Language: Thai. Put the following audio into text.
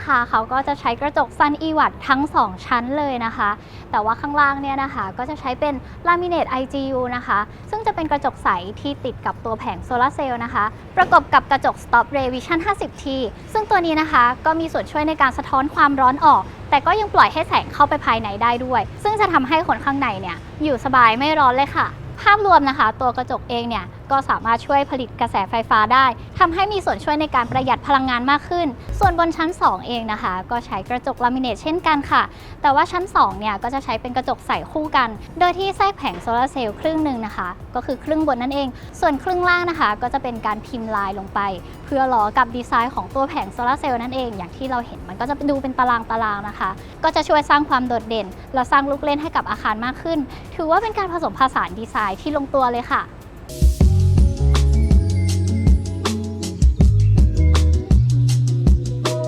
นะคะเขาก็จะใช้กระจกซันอีวัตทั้ง 2 ชั้นเลยนะคะ แต่ว่าข้างล่างเนี่ยนะคะก็จะใช้เป็นลามิเนต IGU นะคะ ซึ่งจะเป็นกระจกใสที่ติดกับตัวแผงโซลาร์เซลล์นะคะ ประกอบกับกระจก Stop Ray Vision 50T ซึ่งตัวนี้นะคะก็มีส่วนช่วยในการสะท้อนความร้อนออก แต่ก็ยังปล่อยให้แสงเข้าไปภายในได้ด้วย ซึ่งจะทำให้คนข้างในเนี่ยอยู่สบายไม่ร้อนเลยค่ะ ภาพรวมนะคะ ตัวกระจกเองเนี่ยก็สามารถช่วยผลิตกระแสไฟฟ้าได้ทำให้มีส่วนช่วยในการประหยัดพลังงานมากขึ้น ส่วนบนชั้น 2 เองนะคะ ก็ใช้กระจกลามิเนตเช่นกันค่ะ แต่ว่าชั้น2เนี่ยก็จะใช้เป็นกระจกใสคู่กัน โดยที่แทรกแผงโซลาร์เซลล์ครึ่งหนึ่งนะคะ ก็คือครึ่งบนนั่นเอง ส่วนครึ่งล่างนะคะ ก็จะเป็นการพิมพ์ลายลงไป เพื่อล้อกับดีไซน์ของตัวแผงโซลาร์เซลล์นั่นเอง อย่างที่เราเห็นมันก็จะดูเป็นตารางตารางๆนะคะ ก็จะช่วยสร้างความโดดเด่นและสร้างลูกเล่นให้กับอาคารมากขึ้น ถือว่าเป็นการผสมผสานดีไซน์ที่ลงตัวเลยค่ะ